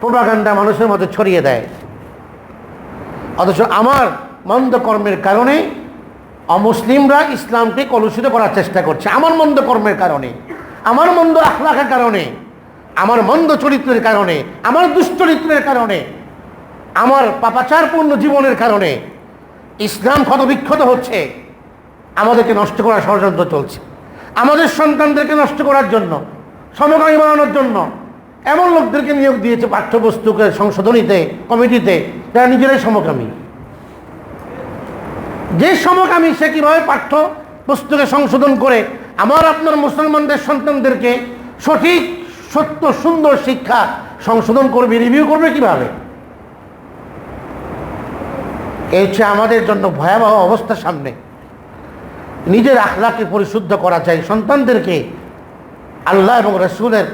Propaganda মানুষের মধ্যে ছড়িয়ে দেয়। অথচ আমার মন্দ কর্মের কারণে অমুসলিমরা ইসলামকে কলুষিত করার চেষ্টা করছে। আমার মন্দ কর্মের কারণে, আমার মন্দ আখলাখের কারণে, আমার মন্দ চরিত্রের কারণে, আমার দুশ্চরিত্রের কারণে, আমার পাপাচারপূর্ণ জীবনের কারণে ইসলাম ক্ষতবিক্ষত হচ্ছে। আমাদেরকে নষ্ট করার ষড়যন্ত্র চলছে। আমাদের সন্তানদেরকে নষ্ট করার জন্য, সমকামী বানানোর জন্য এমন লোকদেরকে নিয়োগ দিয়েছে পাঠ্যবস্তুকে সংশোধনীতে, কমিটিতে, যারা নিজেরাই সমকামী। যে সমকামী সে কীভাবে পাঠ্য পুস্তকে সংশোধন করে? আমার, আপনার মুসলমানদের সন্তানদেরকে সঠিক, সত্য, সুন্দর শিক্ষা সংশোধন করবে রিভিউ করবে কীভাবে? এই হচ্ছে আমাদের জন্য ভয়াবহ অবস্থা সামনে। নিজের আখলাকে পরিশুদ্ধ করা চাই। সন্তানদেরকে আল্লাহ এবং রসুলের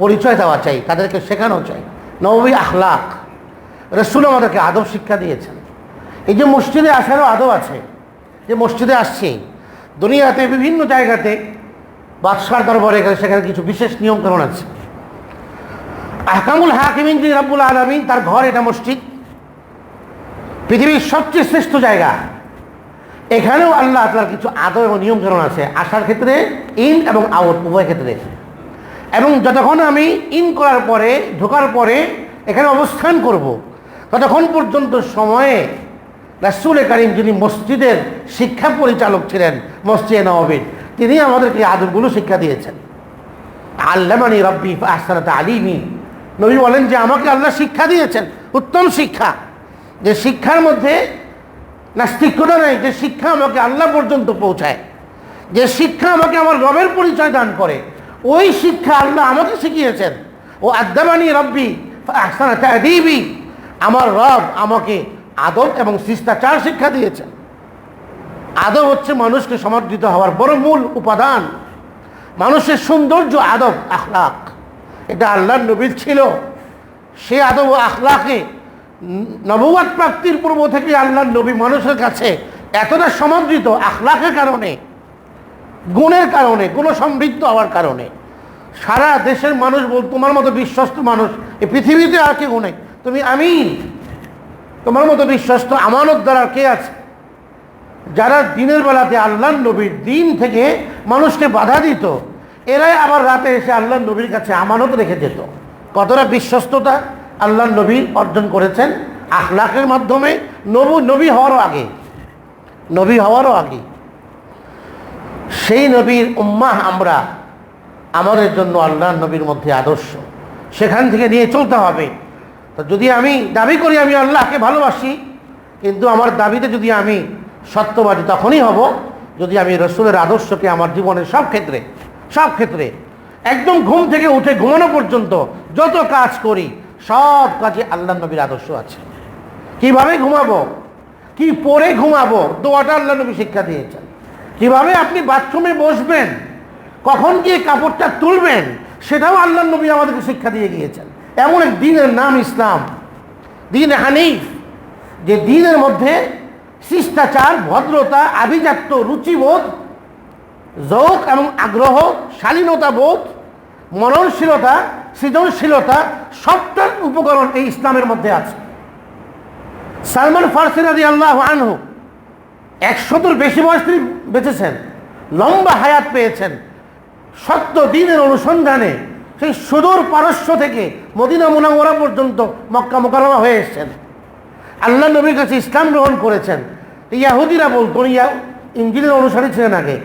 পরিচয় দেওয়া চাই, তাদেরকে শেখানো চাই। নবী আখলাক। রসুল আমাদেরকে আদব শিক্ষা দিয়েছেন। এই যে মসজিদে আসারও আদব আছে। যে মসজিদে আসছি, দুনিয়াতে বিভিন্ন জায়গাতে বাদশার দরবারে সেখানে কিছু বিশেষ নিয়মকানুন আছে। আহকামুল হাকিমিন যিনি রাব্বুল আলমিন, তার ঘর এটা মসজিদ। পৃথিবীর সবচেয়ে শ্রেষ্ঠ জায়গা। এখানেও আল্লাহ তার কিছু আদব এবং নিয়মকানুন আছে। আসার ক্ষেত্রে ইন এবং আউট, উভয় ক্ষেত্রে। এবং যতক্ষণ আমি ইন করার পরে, ঢোকার পরে এখানে অবস্থান করব। ততক্ষণ পর্যন্ত সময়ে রাসুল করিম যিনি মসজিদের শিক্ষা পরিচালক ছিলেন মসজিদে নবাবির, তিনি আমাদেরকে আদবগুলো শিক্ষা দিয়েছেন। আল্লামানি রব্বি আসানাত আলিমি নবী বলেন যে, আমাকে আল্লাহ শিক্ষা দিয়েছেন, উত্তম শিক্ষা। যে শিক্ষার মধ্যে নাস্তিক্যতা নেই, যে শিক্ষা আমাকে আল্লাহ পর্যন্ত পৌঁছায়। যে শিক্ষা আমাকে আমার রবের পরিচয় দান করে ওই শিক্ষা আল্লাহ আমাকে শিখিয়েছেন। ও আদাবানি রব্বি দিবি আমার রব আমাকে আদব এবং শিষ্টাচার শিক্ষা দিয়েছেন। আদব হচ্ছে মানুষকে সমর্থিত হওয়ার বড় মূল উপাদান। মানুষের সৌন্দর্য, আদব, আখলাক। এটা আল্লাহর নবীর ছিল। সে আদব ও আখলাকে নববাদ প্রাপ্তির পূর্ব থেকে আল্লাহর নবী মানুষের কাছে এতটা সমাদৃত আখলাকের কারণে গুণের কারণে, গুণ সমৃদ্ধ হওয়ার কারণে। সারা দেশের মানুষ বল, তোমার মতো বিশ্বস্ত মানুষ, এই পৃথিবীতে আর কেউ নেই। তুমি আমিন। তোমার মতো বিশ্বস্ত আমানত দ্বারা কে আছে? যারা দিনের বেলাতে আল্লাহ নবীর দিন থেকে মানুষকে বাধা দিত, এরাই আবার রাতে এসে আল্লাহ নবীর কাছে আমানত রেখে যেত। কতটা বিশ্বস্ততা আল্লাহ নবী অর্জন করেছেন, আখলাকের মাধ্যমে নবু, নবী হওয়ারও আগে। নবী হওয়ারও আগে। সেই নবীর উম্মাহ আমরা আমাদের জন্য আল্লাহ নবীর মধ্যে আদর্শ। সেখান থেকে নিয়ে চলতে হবে। তো যদি আমি দাবি করি আমি আল্লাহকে ভালোবাসি, কিন্তু আমার দাবিতে যদি আমি সত্যবাদী তখনই হব, যদি আমি রসুলের আদর্শকে আমার জীবনের সব ক্ষেত্রে সব ক্ষেত্রে, একদম ঘুম থেকে উঠে ঘুমানো পর্যন্ত যত কাজ করি, সব কাজে আল্লাহ নবীর আদর্শ আছে। কীভাবে ঘুমাবো? কি পরে ঘুমাবো? দোয়াটা আল্লাহ নবী শিক্ষা দিয়েছেন। কীভাবে আপনি বাথরুমে বসবেন? কখন গিয়ে কাপড়টা তুলবেন? সেটাও আল্লাহ নবী আমাদেরকে শিক্ষা দিয়ে গিয়েছেন। এমন এক দিনের নাম ইসলাম। দিন হানিফ। যে দিনের মধ্যে শিষ্টাচার, ভদ্রতা, আভিজাত্য, রুচিবোধ যৌক এবং আগ্রহ, শালীনতা বোধ, মননশীলতা, সৃজনশীলতা, সবটার উপকরণ এই ইসলামের মধ্যে আছে। সালমান ফার্সি রাজি আল্লাহ আনহু একশতর বেশি বয়স তিনি বেঁচেছেন, লম্বা হায়াত পেয়েছেন। সত্য দিনের অনুসন্ধানে সেই সুদূর পারস্য থেকে মদিনা মুনামরা পর্যন্ত মক্কা মোকারমা হয়ে এসছেন। আল্লাহ নবীর কাছে ইসলাম গ্রহণ করেছেন। ইয়াহুদিরা বলতো, ইয়া ইঞ্জিনের অনুসারী ছিলেন আগে।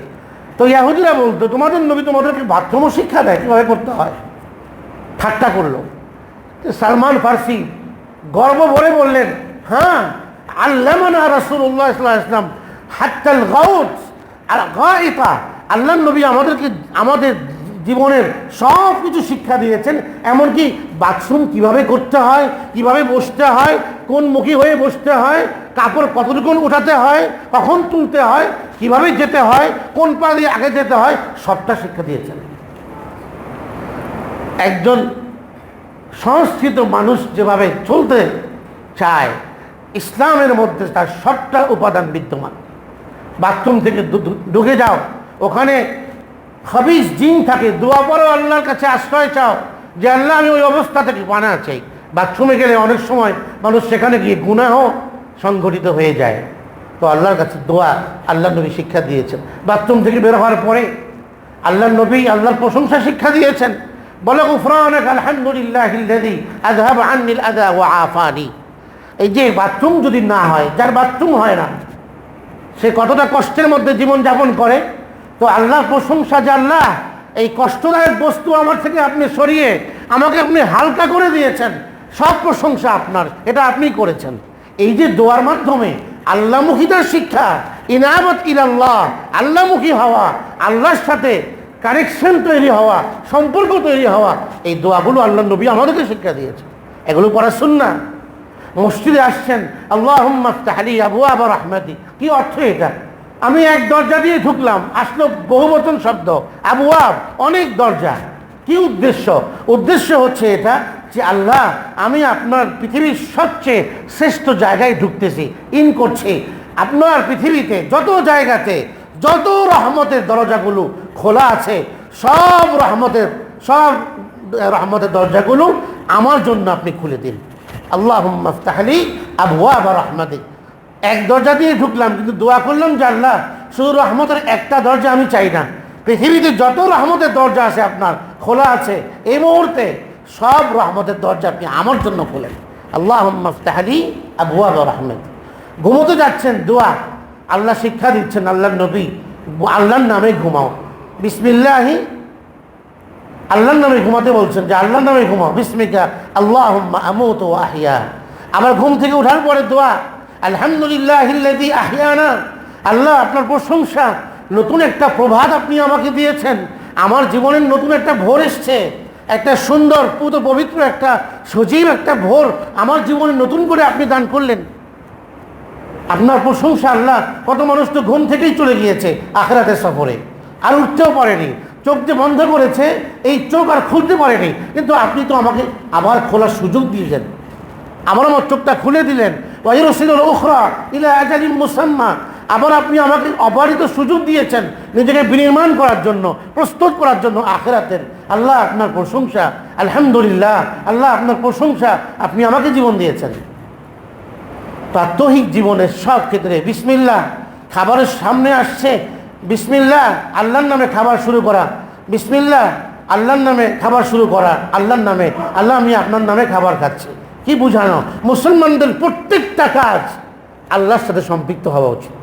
তো ইয়াহুদিরা বলতো, তোমাদের নবী তোমাদেরকে বাথরুমও শিক্ষা দেয়, কীভাবে করতে হয়? ঠাট্টা করল। সালমান ফার্সি গর্ব ভরে বললেন হ্যাঁ আল্লামানা রাসুল্লাহ ইসলাম হাত্তাল গাউত আর গাইতা আল্লাহ নবী আমাদেরকে, আমাদের জীবনের সব কিছু শিক্ষা দিয়েছেন, এমনকি বাথরুম কীভাবে করতে হয়, কীভাবে বসতে হয়, কোন মুখী হয়ে বসতে হয়, কাপড় কতটুকু উঠাতে হয়, কখন তুলতে হয়, কীভাবে যেতে হয়, কোন পা দিয়ে আগে যেতে হয়, সবটা শিক্ষা দিয়েছেন। একজন সংস্কৃত মানুষ যেভাবে চলতে চায়, ইসলামের মধ্যে তার সবটা উপাদান বিদ্যমান। বাথরুম থেকে ঢুকে যাও। ওখানে হাবিজ জিন থাকে। দোয়া পড়ো, আল্লাহর কাছে আশ্রয় চাও যে আল্লাহ, আমি ওই অবস্থা থেকে পানা চাই। বাথরুমে গেলে অনেক সময় মানুষ সেখানে গিয়ে গুনাহ সংঘটিত হয়ে যায়। তো আল্লাহর কাছে দোয়া আল্লাহ নবী শিক্ষা দিয়েছেন। বাথরুম থেকে বের হওয়ার পরে আল্লাহ নবী আল্লাহর প্রশংসা শিক্ষা দিয়েছেন। বলে ওয়া আফানি। এই যে বাথরুম যদি না হয়, যার বাথরুম হয় না সে কতটা কষ্টের মধ্যে জীবন যাপন করে? তো আল্লাহর প্রশংসা যে আল্লাহ, এই কষ্টদায়ক বস্তু আমার থেকে আপনি সরিয়ে আমাকে আপনি হালকা করে দিয়েছেন, সব প্রশংসা আপনার, এটা আপনি করেছেন। এই যে দোয়ার মাধ্যমে আল্লাহমুখীদের শিক্ষা ইনামত ইলাল্লাহ, আল্লাহমুখী হওয়া, আল্লাহর সাথে কানেকশন তৈরি হওয়া, সম্পর্ক তৈরি হওয়া, এই দোয়াগুলো আল্লাহ নবী আমাদেরকে শিক্ষা দিয়েছে এগুলো পড়া শুননা মসজিদে আসছেন আল্লাহ আবু কি অর্থ এটা? আমি এক দরজা দিয়ে ঢুকলাম, আসলো বহুবচন শব্দ আবু আব অনেক দরজা। কি উদ্দেশ্য? উদ্দেশ্য হচ্ছে এটা যে, আল্লাহ, আমি আপনার পৃথিবীর সবচেয়ে শ্রেষ্ঠ জায়গায় ঢুকতেছি, ইন করছি। আপনার পৃথিবীতে যত জায়গাতে, যত রহমতের দরজাগুলো খোলা আছে, সব রহমতের সব রহমতের দরজাগুলো আমার জন্য আপনি খুলে দিন। আল্লাহ তাহলি আবুয়া বা রহমতে এক দরজা দিয়ে ঢুকলাম, কিন্তু দোয়া করলাম যে আল্লাহ, শুধু রহমতের একটা দরজা আমি চাই না। পৃথিবীতে যত রহমতের দরজা আছে আপনার, খোলা আছে, এই মুহূর্তে সব রহমতের দরজা আপনি আমার জন্য খোলেন। আল্লাহ তাহলি আবুয়া বা রহমত ঘুমোতে যাচ্ছেন, দোয়া। আল্লাহ শিক্ষা দিচ্ছেন আল্লাহ নবী, আল্লাহর নামে ঘুমাও। বিসমিল্লাহি আল্লাহর নামে ঘুমাতে বলছেন যে আল্লাহর নামে ঘুমাও, বিস্মিকা আল্লাহ আহিয়া। আমার ঘুম থেকে ওঠার পরে দোয়া, আলহামদুলিল্লাহ আহিয়ানা আল্লাহ, আপনার প্রশংসা, নতুন একটা প্রভাত আপনি আমাকে দিয়েছেন। আমার জীবনের নতুন একটা ভোর এসছে। একটা সুন্দর পুত পবিত্র একটা, সজীব একটা ভোর আমার জীবনে নতুন করে আপনি দান করলেন। আপনার প্রশংসা আল্লাহ, কত মানুষ তো ঘুম থেকেই চলে গিয়েছে আখরাতের সফরে। আর উঠতেও পারেনি। চোখ যে বন্ধ করেছে, এই চোখ আর খুলতে পারেনি। কিন্তু আপনি তো আমাকে আবার খোলার সুযোগ দিয়েছেন আবার আমার চোখটা খুলে দিলেন। আজালিম মুসাম্মা। আবার আপনি আমাকে অবারিত সুযোগ দিয়েছেন নিজেকে বিনির্মাণ করার জন্য, প্রস্তুত করার জন্য আখেরাতের। আল্লাহ আপনার প্রশংসা, আলহামদুলিল্লাহ, আল্লাহ আপনার প্রশংসা আপনি আমাকে জীবন দিয়েছেন। প্রাত্যহিক জীবনের সব ক্ষেত্রে বিসমিল্লা খাবারের সামনে আসছে বিসমিল্লা আল্লাহর নামে খাবার শুরু করা। বিসমিল্লা আল্লাহর নামে খাবার শুরু করা, আল্লাহর নামে। আল্লাহ, আমি আপনার নামে খাবার খাচ্ছি। কি বুঝানো? মুসলমানদের প্রত্যেকটা কাজ আল্লাহর সাথে সম্পৃক্ত হওয়া উচিত।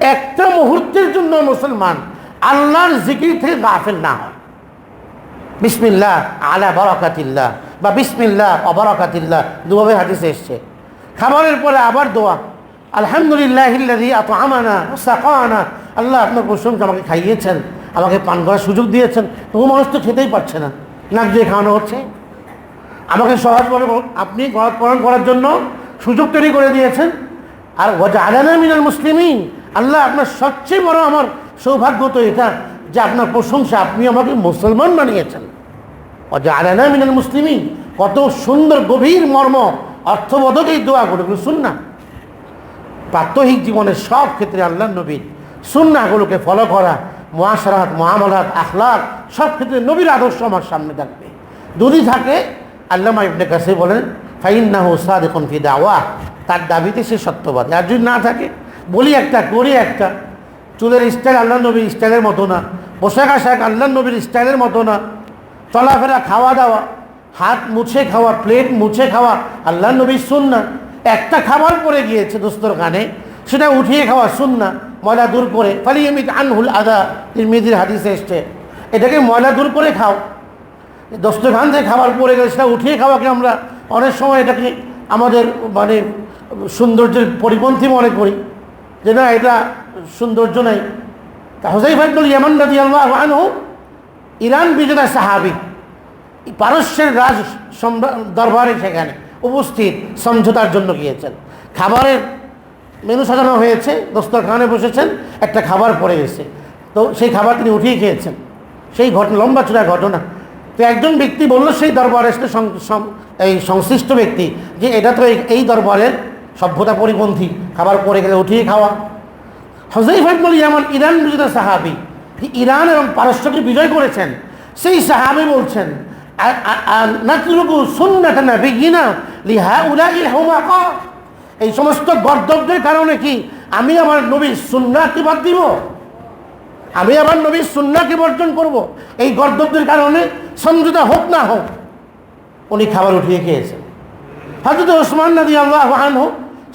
একটা মুহূর্তের জন্য মুসলমান আল্লাহর জিকির থেকে গাফেল না হয়। বিসমিল্লাহ আলা বরাকাতিল্লাহ বা বিসমিল্লাহ অবরাকাতিল্লাহ দুভাবে হাদিসে এসছে। খাবারের পরে আবার দোয়া। আলহামদুলিল্লাহ এত আমানা আল্লাহ আপনার প্রশংসা আমাকে খাইয়েছেন, আমাকে পান করার সুযোগ দিয়েছেন। তবু মানুষ তো খেতেই পারছে না। নাক দিয়ে খাওয়ানো হচ্ছে। আমাকে সহজ সহজভাবে আপনি গলাৎ পালন করার জন্য সুযোগ তৈরি করে দিয়েছেন। আর আলানা মিনাল মুসলিমিন। আল্লাহ আপনার সবচেয়ে বড় আমার সৌভাগ্য তো এটা যে আপনার প্রশংসা আপনি আমাকে মুসলমান বানিয়েছেন। আলানা মিনাল মুসলিমিন। কত সুন্দর গভীর মর্ম, অর্থবোধক এই দোয়াগুলো এগুলো শুন না প্রাত্যহিক জীবনের সব ক্ষেত্রে আল্লাহ নবীর সুন্নাগুলোকে ফলো করা মহাসারাত মহামলাত আখলাক, সব ক্ষেত্রে নবীর আদর্শ আমার সামনে থাকবে। যদি থাকে, আল্লামা ইবনে কাছে বলেন ফাইন্না হোসাদ এখন ফি দাওয়া তার দাবিতে সে সত্যবাদী। আর যদি না থাকে, বলি একটা, করি একটা। চুলের স্টাইল আল্লাহ নবীর স্টাইলের মতো না। পোশাক আশাক আল্লাহ নবীর স্টাইলের মতো না। চলাফেরা, খাওয়া দাওয়া, হাত মুছে খাওয়া প্লেট মুছে খাওয়া আল্লাহ নবীর না একটা খাবার পরে গিয়েছে দোস্তর কানে, সেটা উঠিয়ে খাওয়া শুন না ময়লা দূর করে। ফালি আমি আনহুল আদা তিরমিদির হাদিসে এসছে। এটাকে ময়লা দূর করে খাও। দোস্তরখান থেকে খাবার পরে গেলে সেটা উঠিয়ে খাওয়াকে আমরা অনেক সময় এটাকে আমাদের মানে সৌন্দর্যের পরিপন্থী মনে করি, যে না, এটা সৌন্দর্য নাই। হোসাই ফাইদুল ইয়ামান রাজি আল্লাহ আনহু, ইরান বিজেতা সাহাবি, পারস্যের রাজ সম্রা- দরবারে সেখানে। উপস্থিত সমঝোতার জন্য গিয়েছেন। খাবারের মেনু সাজানো হয়েছে দস্তরখানে বসেছেন, একটা খাবার পড়ে গেছে। তো সেই খাবার তিনি উঠিয়ে খেয়েছেন। সেই ঘটনা লম্বা চূড়া ঘটনা। তো একজন ব্যক্তি বলল, সেই দরবারে এসে এই সংশ্লিষ্ট ব্যক্তি যে এটা তো এই- এই দরবারের সভ্যতা পরিপন্থী, খাবার পরে গেলে উঠিয়ে খাওয়া। হজৈফাত বলি যেমন ইরান বিজেতা সাহাবি ইরান এবং পারস্যকে বিজয় করেছেন, সেই সাহাবি বলছেন এই সমস্ত গর্দবদের কারণে কি আমি আমার নবীর সুন্নাতকে বাদ দিব? আমি আমার নবীর সুন্নাকে বর্জন করব? এই গর্দবদের কারণে সমঝোতা হোক না হোক, উনি খাবার উঠিয়ে খেয়েছেন। হজরত ওসমান নদী আল্লাহ আনহু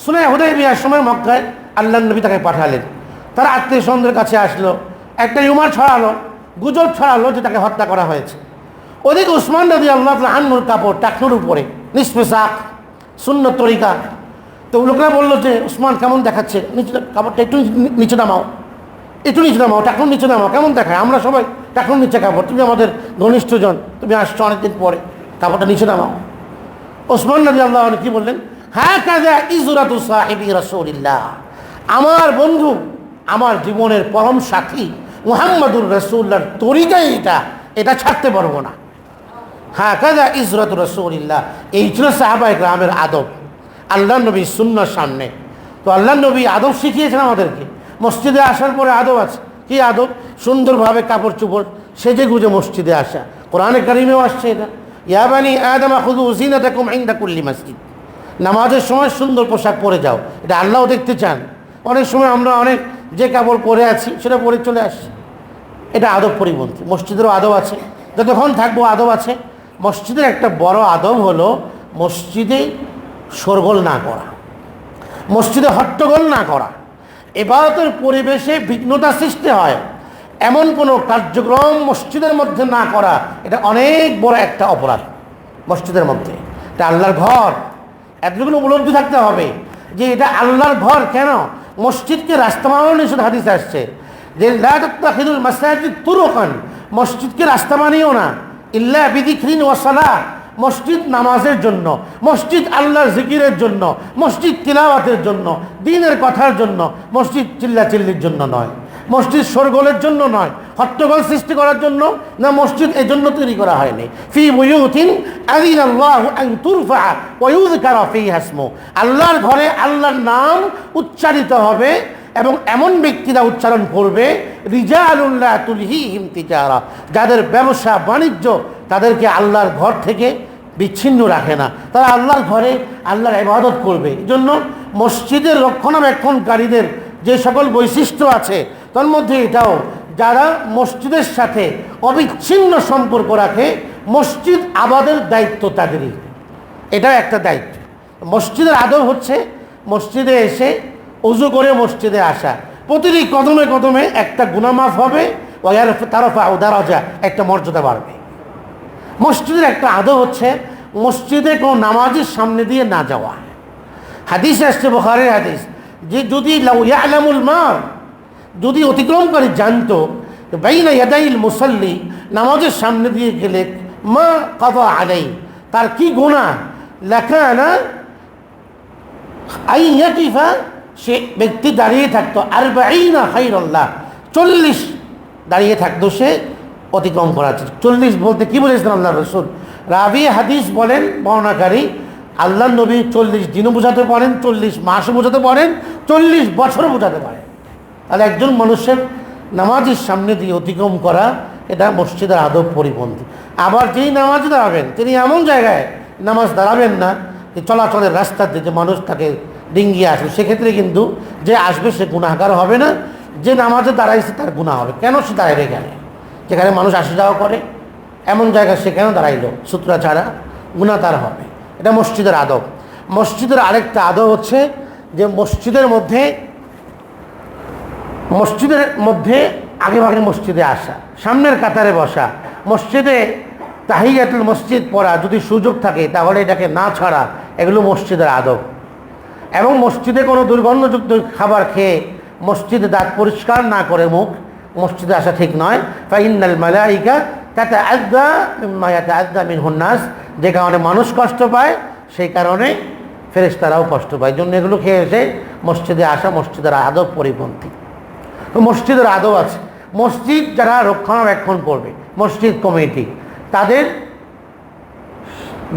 শুনে হুদয় বিয়ার সময় মক্কায় আল্লাহ নবী তাকে পাঠালেন। তার আত্মীয় স্বজনদের কাছে আসলো, একটা ইউমার ছড়ালো, গুজব ছড়ালো যে তাকে হত্যা করা হয়েছে। ওদিকে উসমান নদী আল্লাহ আনহুর কাপড় টাকনুর উপরে নিষ্পেশাক শূন্য তরিকা। তো লোকরা বলল যে, উসমান, কেমন দেখাচ্ছে? নিচে কাপড়টা একটু নিচে নামাও। একটু নিচে নামাও টাকুন নিচে নামাও। কেমন দেখায়? আমরা সবাই টাকুন নিচে কাপড়। তুমি আমাদের ঘনিষ্ঠজন তুমি আসছো অনেকদিন পরে, কাপড়টা নিচে নামাও। ওসমান নদী আল্লাহ কি বললেন? হ্যাঁ কাজা ইজুরাতু সাহেবি রসুলিল্লাহ। আমার বন্ধু, আমার জীবনের পরম সাথী মুহাম্মদুর রসুল্লাহর তরিকাই এটা এটা ছাড়তে পারব না। হ্যাঁ কাজা ইজরত রসুলিল্লাহ। এই ছিল সাহাবাই গ্রামের আদব। আল্লাহ নবী সুন্নার সামনে। তো আল্লাহ নবী আদব শিখিয়েছেন আমাদেরকে। মসজিদে আসার পরে আদব আছে। কি আদব? সুন্দরভাবে কাপড় চোপড় সেজে গুজে মসজিদে আসা। কোরআনে কারিমেও আসছে এটা। ইয়াবানি আদমা খুদু উজিনা দেখুম ইন্দা কুল্লি মসজিদ। নামাজের সময় সুন্দর পোশাক পরে যাও। এটা আল্লাহও দেখতে চান। অনেক সময় আমরা অনেক যে কাপড় পরে আছি, সেটা পরে চলে আসছি। এটা আদব পরিপন্থী। মসজিদেরও আদব আছে। যতক্ষণ থাকব আদব আছে। মসজিদের একটা বড় আদব হলো মসজিদে শোরগোল না করা, মসজিদে হট্টগোল না করা। এবারতের পরিবেশে বিঘ্নতা সৃষ্টি হয়। এমন কোনো কার্যক্রম মসজিদের মধ্যে না করা, এটা অনেক বড় একটা অপরাধ মসজিদের মধ্যে। এটা আল্লাহর ঘর। এতটুকু উপলব্ধি থাকতে হবে যে এটা আল্লাহর ঘর কেন? মসজিদকে রাস্তা বানানো নিষেধ হাদিস আসছে। যে মসজিদকে রাস্তা মানিও না। ইল্লা বিদিখিন ওয়াসালা মসজিদ নামাজের জন্য, মসজিদ আল্লাহর জিকিরের জন্য, মসজিদ তিলাওয়াতের জন্য, দিনের কথার জন্য, মসজিদ চিল্লাচিল্লির জন্য নয়। মসজিদ শোরগোলের জন্য নয়, হট্টগোল সৃষ্টি করার জন্য, না মসজিদ এজন্য তৈরি করা হয়নি। ফি আল্লাহর ঘরে আল্লাহর নাম উচ্চারিত হবে এবং এমন ব্যক্তিরা উচ্চারণ করবে রিজালুল্লাহ তুলহিহিম তিজারা যাদের ব্যবসা বাণিজ্য তাদেরকে আল্লাহর ঘর থেকে বিচ্ছিন্ন রাখে না। তারা আল্লাহর ঘরে আল্লাহর ইবাদত করবে। এই জন্য মসজিদের রক্ষণাবেক্ষণকারীদের যে সকল বৈশিষ্ট্য আছে, তার মধ্যে এটাও, যারা মসজিদের সাথে অবিচ্ছিন্ন সম্পর্ক রাখে, মসজিদ আবাদের দায়িত্ব তাদেরই। এটাও একটা দায়িত্ব। মসজিদের আদব হচ্ছে, মসজিদে এসে উজু করে মসজিদে আসা। প্রতিটি কদমে কদমে একটা গুনামাফ হবে ওয়ার তারফা উদারজা একটা মর্যাদা বাড়বে। মসজিদের একটা আদব হচ্ছে মসজিদে কোনো নামাজের সামনে দিয়ে না যাওয়া। হাদিস আসছে, বখারের হাদিস, যে যদি ইয়ালামুল মার যদি অতিক্রমকারী জানতো মুসল্লি, নামাজের সামনে দিয়ে গেলে, মা কাদা আলাই, তার কি গুণা লেখা না আইয়াকিফা সে ব্যক্তি দাঁড়িয়ে থাকতো। আর না খাইরল্লাহ। চল্লিশ দাঁড়িয়ে থাকতো সে অতিক্রম করা। চল্লিশ বলতে কি বলেছেন আল্লাহ রসুল? রাবি হাদিস বলেন বর্ণাকারী আল্লাহ নবী চল্লিশ দিনও বোঝাতে পারেন, চল্লিশ মাসও বোঝাতে পারেন, চল্লিশ বছরও বোঝাতে পারেন। তাহলে একজন মানুষের নামাজের সামনে দিয়ে অতিক্রম করা, এটা মসজিদের আদব পরিপন্থী। আবার যেই নামাজ দাঁড়াবেন, তিনি এমন জায়গায় নামাজ দাঁড়াবেন না যে চলাচলের রাস্তাতে যে মানুষ তাকে ডিঙ্গিয়ে আসবে। সেক্ষেত্রে কিন্তু যে আসবে সে গুণাগার হবে না। যে নামাজে দাঁড়াইছে তার গুণা হবে। কেন সে দাঁড়ায় গেলে যেখানে মানুষ আসা যাওয়া করে, এমন জায়গায় সে কেন দাঁড়াইলো? সূত্রা ছাড়া গুণা তার হবে। এটা মসজিদের আদব। মসজিদের আরেকটা আদব হচ্ছে যে মসজিদের মধ্যে মসজিদের মধ্যে আগে ভাগে মসজিদে আসা, সামনের কাতারে বসা। মসজিদে তাহিয়াতুল মসজিদ পড়া যদি সুযোগ থাকে, তাহলে এটাকে না ছাড়া এগুলো মসজিদের আদব। এবং মসজিদে কোনো দুর্গন্ধযুক্ত খাবার খেয়ে মসজিদে দাঁত পরিষ্কার না করে মুখ, মসজিদে আসা ঠিক নয়। ফাইনাল মালাইকা তাতে আদা মায়াতে আদা মিন হুন্নাস যে কারণে মানুষ কষ্ট পায়, সেই কারণে ফেরেশতারাও কষ্ট পায়। জন্য এগুলো খেয়ে এসে মসজিদে আসা মসজিদের আদব পরিপন্থী। তো মসজিদের আদব আছে। মসজিদ যারা রক্ষণাবেক্ষণ করবে, মসজিদ কমিটি, তাদের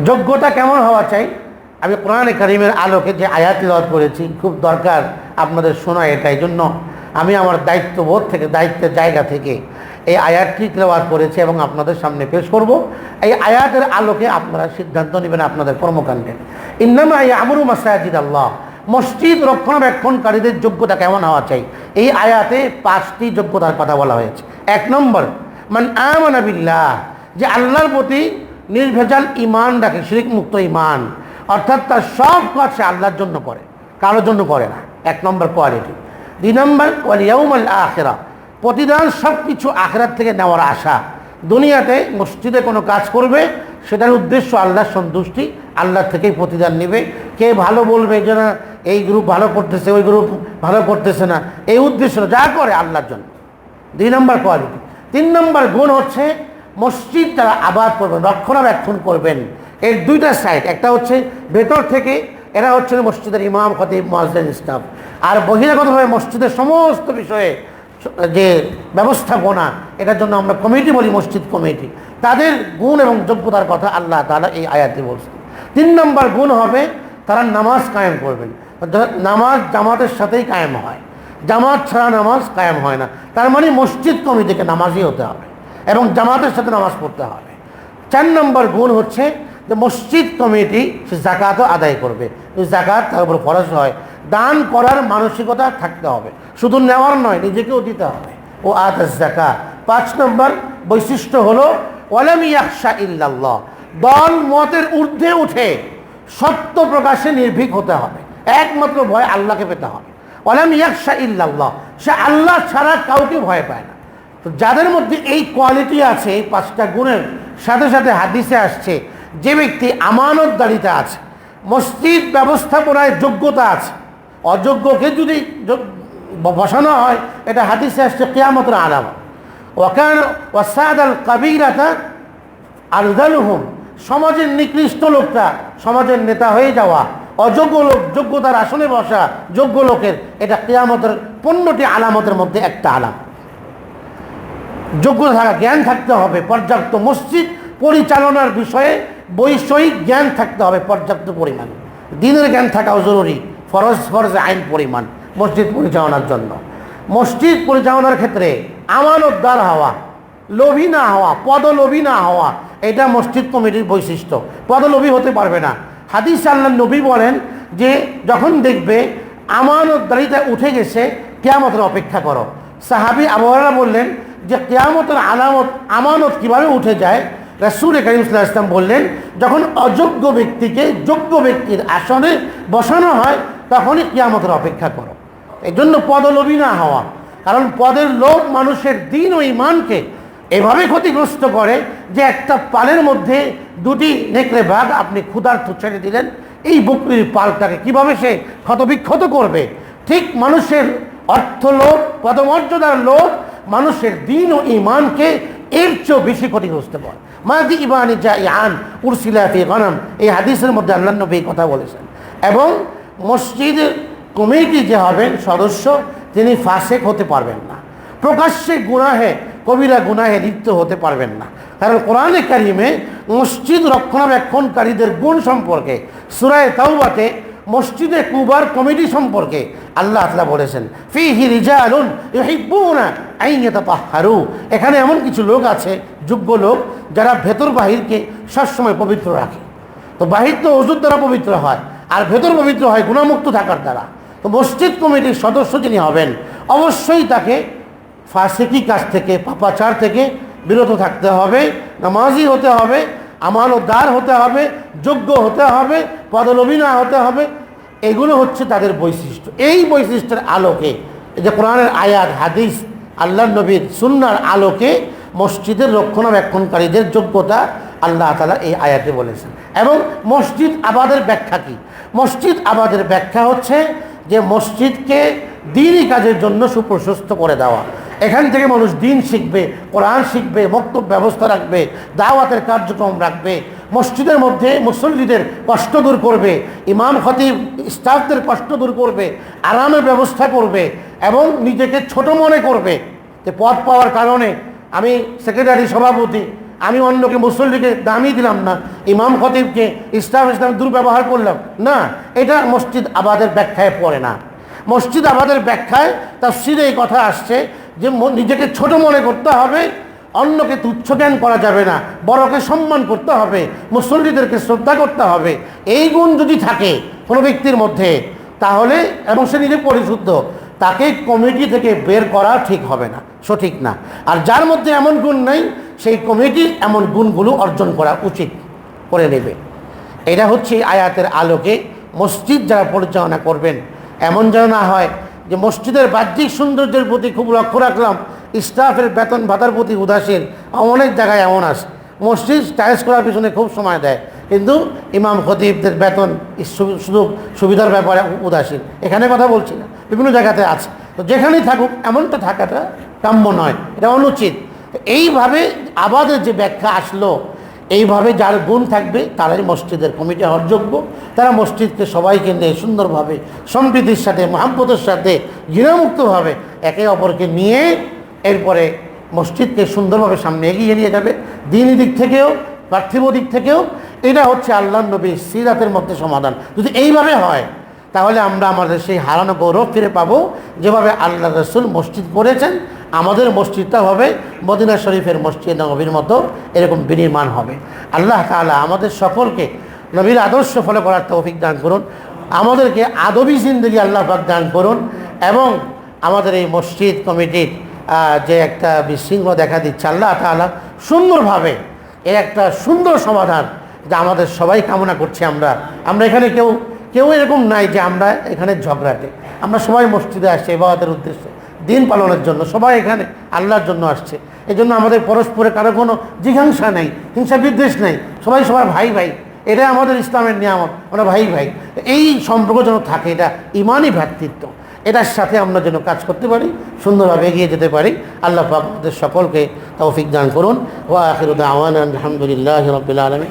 যোগ্যতা কেমন হওয়া চাই? আমি কোরআনে কারিমের আলোকে যে আয়াত লদ করেছি, খুব দরকার আপনাদের শোনা এটা এই জন্য আমি আমার দায়িত্ববোধ থেকে, দায়িত্বের জায়গা থেকে এই আয়াতটি তেলাওয়াত করেছে এবং আপনাদের সামনে পেশ করব। এই আয়াতের আলোকে আপনারা সিদ্ধান্ত নেবেন আপনাদের কর্মকাণ্ডে। ইন্নামা এই আমরু মাসাজিদ আল্লাহ মসজিদ রক্ষণাবেক্ষণকারীদের যোগ্যতা কেমন হওয়া চাই? এই আয়াতে পাঁচটি যোগ্যতার কথা বলা হয়েছে। এক নম্বর, মান আমানা বিল্লাহ, যে আল্লাহর প্রতি নির্ভেজাল ইমান রাখে শিরিক মুক্ত ইমান। অর্থাৎ তার সব কাজ সে আল্লাহর জন্য করে। কারোর জন্য করে না। এক নম্বর কোয়ালিটি দুই নম্বর ওয়ালিয়াউমাল আখেরা। প্রতিদান সব কিছু আখেরাত থেকে নেওয়ার আশা। দুনিয়াতে মসজিদে কোনো কাজ করবে, সেটার উদ্দেশ্য আল্লাহর সন্তুষ্টি, আল্লাহর থেকেই প্রতিদান নেবে। কে ভালো বলবে যে না, এই গ্রুপ ভালো করতেছে, ওই গ্রুপ ভালো করতেছে না, এই উদ্দেশ্য যা করে আল্লাহর জন্য। দুই নম্বর কোয়ালিটি তিন নম্বর গুণ হচ্ছে, মসজিদ তারা আবাদ করবেন, রক্ষণাবেক্ষণ করবেন। এর দুইটা সাইড একটা হচ্ছে ভেতর থেকে, এরা হচ্ছে মসজিদের ইমাম, খতিব মসজিদ স্টাফ। আর বহিরাগতভাবে মসজিদের সমস্ত বিষয়ে যে ব্যবস্থাপনা, এটার জন্য আমরা কমিটি বলি, মসজিদ কমিটি তাদের গুণ এবং যোগ্যতার কথা আল্লাহ তাআলা এই আয়াতে বলছেন। তিন নম্বর গুণ হবে, তারা নামাজ কায়েম করবেন। নামাজ জামাতের সাথেই কায়েম হয়। জামাত ছাড়া নামাজ কায়েম হয় না। তার মানে মসজিদ কমিটিকে নামাজই হতে হবে এবং জামাতের সাথে নামাজ পড়তে হবে। চার নম্বর গুণ হচ্ছে যে মসজিদ কমিটি সে জাকাতও আদায় করবে। জাকাত তার উপর খরচ হয়। দান করার মানসিকতা থাকতে হবে। শুধু নেওয়ার নয়, নিজেকেও দিতে হবে। ও আদাস জাকা পাঁচ নম্বর বৈশিষ্ট্য হলো, ওয়ালাম ইয়াকশা ইল্লাল্লাহ। দল মতের ঊর্ধ্বে উঠে সত্য প্রকাশে নির্ভীক হতে হবে। একমাত্র ভয় আল্লাহকে পেতে হবে। ওয়ালাম ইয়াকশা ইল্লাল্লাহ। সে আল্লাহ ছাড়া কাউকে ভয় পায় না। তো যাদের মধ্যে এই কোয়ালিটি আছে, এই পাঁচটা গুণের সাথে সাথে হাদিসে আসছে যে ব্যক্তি আমানতদারিতে আছে, মসজিদ ব্যবস্থাপনায় যোগ্যতা আছে, অযোগ্যকে যদি বসানো হয়, এটা হাদিসে আসছে কেয়ামতের আলাম ওয়াকান ওয়াসাদ আল কাবিরাতা আলদালুহুম সমাজের নিকৃষ্ট লোকটা সমাজের নেতা হয়ে যাওয়া, অযোগ্য লোক যোগ্যতার আসনে বসা যোগ্য লোকের এটা কেয়ামতের পণ্যটি আলামতের মধ্যে একটা আলাম যোগ্যতা থাকা, জ্ঞান থাকতে হবে, পর্যাপ্ত মসজিদ পরিচালনার বিষয়ে বৈষয়িক জ্ঞান থাকতে হবে পর্যাপ্ত পরিমাণ। দিনের জ্ঞান থাকাও জরুরি, ফরজ ফরজ আইন পরিমাণ, মসজিদ পরিচালনার জন্য। মসজিদ পরিচালনার ক্ষেত্রে আমানতদার হওয়া, লোভী না হওয়া, পদলোভী না হওয়া, এটা মসজিদ কমিটির বৈশিষ্ট্য। পদলোভী হতে পারবে না। হাদিস আল্লাহ নবী বলেন যে, যখন দেখবে আমানতদারিতা উঠে গেছে, কেয়ামতের অপেক্ষা করো। সাহাবি আবহাওয়ারা বললেন যে, কেয়ামতের আলামত, আমানত কীভাবে উঠে যায়? রাসুল করিম ইসলাম বললেন, যখন অযোগ্য ব্যক্তিকে যোগ্য ব্যক্তির আসনে বসানো হয়, তখনই কেয়ামতের অপেক্ষা করো। এই জন্য পদলোভী না হওয়া, কারণ পদের লোভ মানুষের দিন ও ইমানকে এভাবে ক্ষতিগ্রস্ত করে যে একটা পালের মধ্যে দুটি নেকড়ে বাঘ আপনি ক্ষুধার্থ ছেড়ে দিলেন, এই বকরির পালটাকে কীভাবে সে ক্ষতবিক্ষত করবে? ঠিক মানুষের অর্থ লোভ পদমর্যাদার লোভ, মানুষের দিন ও ইমানকে এর চেয়েও বেশি ক্ষতিগ্রস্ত করে মাদি ইমানি যা ইয়ান উরসিলাফি গনম, এই হাদিসের মধ্যে আল্লাহ নবী কথা বলেছেন। এবং মসজিদের কমিটি যে হবেন সদস্য, তিনি ফাঁসেক হতে পারবেন না। প্রকাশ্যে গুনাহে, কবিরা গুনাহে লিপ্ত হতে পারবেন না। কারণ কোরআনে কারিমে মসজিদ রক্ষণাবেক্ষণকারীদের গুণ সম্পর্কে সুরায় তাওবাতে মসজিদে কুবার কমিটি সম্পর্কে আল্লাহ তালা বলেছেন ফি হি রিজালুন ইউহিব্বুনা আইন ইয়াতাতাহহারু এখানে এমন কিছু লোক আছে, যোগ্য লোক, যারা ভেতর বাহিরকে সবসময় পবিত্র রাখে। তো বাহির তো ওষুধ দ্বারা পবিত্র হয়, আর ভেতর পবিত্র হয় গুণামুক্ত থাকার দ্বারা। তো মসজিদ কমিটির সদস্য যিনি হবেন, অবশ্যই তাকে ফাঁসিকি কাজ থেকে, পাপাচার থেকে বিরত থাকতে হবে, নামাজি হতে হবে, আমানতদার হতে হবে, যোগ্য হতে হবে পদলোভী না হতে হবে এগুলো হচ্ছে তাদের বৈশিষ্ট্য। এই বৈশিষ্ট্যের আলোকে যে কোরআনের আয়াত, হাদিস আল্লাহ নবীর সুন্নার আলোকে মসজিদের রক্ষণাবেক্ষণকারীদের যোগ্যতা আল্লাহ তালা এই আয়াতে বলেছেন। এবং মসজিদ আবাদের ব্যাখ্যা কি? মসজিদ আবাদের ব্যাখ্যা হচ্ছে যে মসজিদকে দিনই কাজের জন্য সুপ্রশস্ত করে দেওয়া। এখান থেকে মানুষ দিন শিখবে, কোরআন শিখবে, বক্তব্য ব্যবস্থা রাখবে, দাওয়াতের কার্যক্রম রাখবে। মসজিদের মধ্যে মুসল্লিদের কষ্ট দূর করবে, ইমাম খতিব, স্টাফদের কষ্ট দূর করবে, আরামের ব্যবস্থা করবে এবং নিজেকে ছোট মনে করবে। যে পদ পাওয়ার কারণে আমি সেক্রেটারি, সভাপতি, আমি অন্যকে মুসল্লিকে দামই দিলাম না, ইমাম খতিবকে ইসলাম ইসলাম দুর্ব্যবহার করলাম। না, এটা মসজিদ আবাদের ব্যাখ্যায় পড়ে না। মসজিদ আবাদের ব্যাখ্যায় তার সিরে এই কথা আসছে যে নিজেকে ছোট মনে করতে হবে অন্যকে তুচ্ছ জ্ঞান করা যাবে না, বড়কে সম্মান করতে হবে, মুসল্লিদেরকে শ্রদ্ধা করতে হবে। এই গুণ যদি থাকে কোনো ব্যক্তির মধ্যে, তাহলে এবং সে নিজে পরিশুদ্ধ, তাকে কমিটি থেকে বের করা ঠিক হবে না, সঠিক না। আর যার মধ্যে এমন গুণ নেই, সেই কমিটি এমন গুণগুলো অর্জন করা উচিত করে নেবে। এটা হচ্ছে আয়াতের আলোকে মসজিদ যারা পরিচালনা করবেন, এমন যেন না হয় যে মসজিদের বাহ্যিক সৌন্দর্যের প্রতি খুব লক্ষ্য রাখলাম স্টাফের বেতন ভাতার প্রতি উদাসীন। অনেক জায়গায় এমন আছে। মসজিদ টাইলস করার পিছনে খুব সময় দেয়। কিন্তু ইমাম খতিবদের বেতন সুযোগ, সুবিধার ব্যাপারে উদাসীন। এখানে কথা বলছি না। বিভিন্ন জায়গাতে আছে। তো যেখানেই থাকুক, এমনটা থাকাটা কাম্য নয়। এটা অনুচিত। এইভাবে আবাদের যে ব্যাখ্যা আসলো, এইভাবে যার গুণ থাকবে, তারাই মসজিদের কমিটি হওয়ার যোগ্য। তারা মসজিদকে সবাইকে নিয়ে সুন্দরভাবে, সম্প্রীতির সাথে, মহাব্বতের সাথে, ঘৃণামুক্তভাবে একে অপরকে নিয়ে এরপরে মসজিদকে সুন্দরভাবে সামনে এগিয়ে নিয়ে যাবে। দিনই দিক থেকেও, পার্থিব দিক থেকেও এটা হচ্ছে আল্লাহ নবী সিরাতের মধ্যে সমাধান। যদি এইভাবে হয়, তাহলে আমরা আমাদের সেই হারানো গৌরব ফিরে পাবো। যেভাবে আল্লাহ রসুল মসজিদ করেছেন, আমাদের মসজিদটা হবে মদিনা শরীফের মসজিদ নবীর মতো, এরকম বিনির্মাণ হবে। আল্লাহ তাআলা আমাদের সকলকে নবীর আদর্শ ফলো করার তৌফিক দান করুন। আমাদেরকে আদবি জিন্দগি আল্লাহ দান করুন এবং আমাদের এই মসজিদ কমিটির যে একটা বিশৃঙ্খলা দেখা দিচ্ছে, আল্লাহ তাআলা সুন্দরভাবে এর একটা সুন্দর সমাধান যা আমাদের সবাই কামনা করছি আমরা। আমরা এখানে কেউ কেউ এরকম নাই যে আমরা এখানে ঝগড়াটে। আমরা সবাই মসজিদে আসছি এবাদের উদ্দেশ্যে। দিন পালনের জন্য সবাই এখানে আল্লাহর জন্য আসছে। এই জন্য আমাদের পরস্পরে কারও কোনো জিঘাংসা নেই, হিংসা বিদ্বেষ নেই। সবাই সবার ভাই ভাই। এটা আমাদের ইসলামের নিয়ামত। আমরা ভাই ভাই। এই সম্পর্ক যেন থাকে, এটা ইমানই ভ্রাতৃত্ব। এটার সাথে আমরা যেন কাজ করতে পারি, সুন্দরভাবে এগিয়ে যেতে পারি। আল্লাহ আমাদের সকলকে তৌফিক দান করুন। ও আখিরুদ আওয়ান আলহামদুলিল্লাহ রবিল আলমী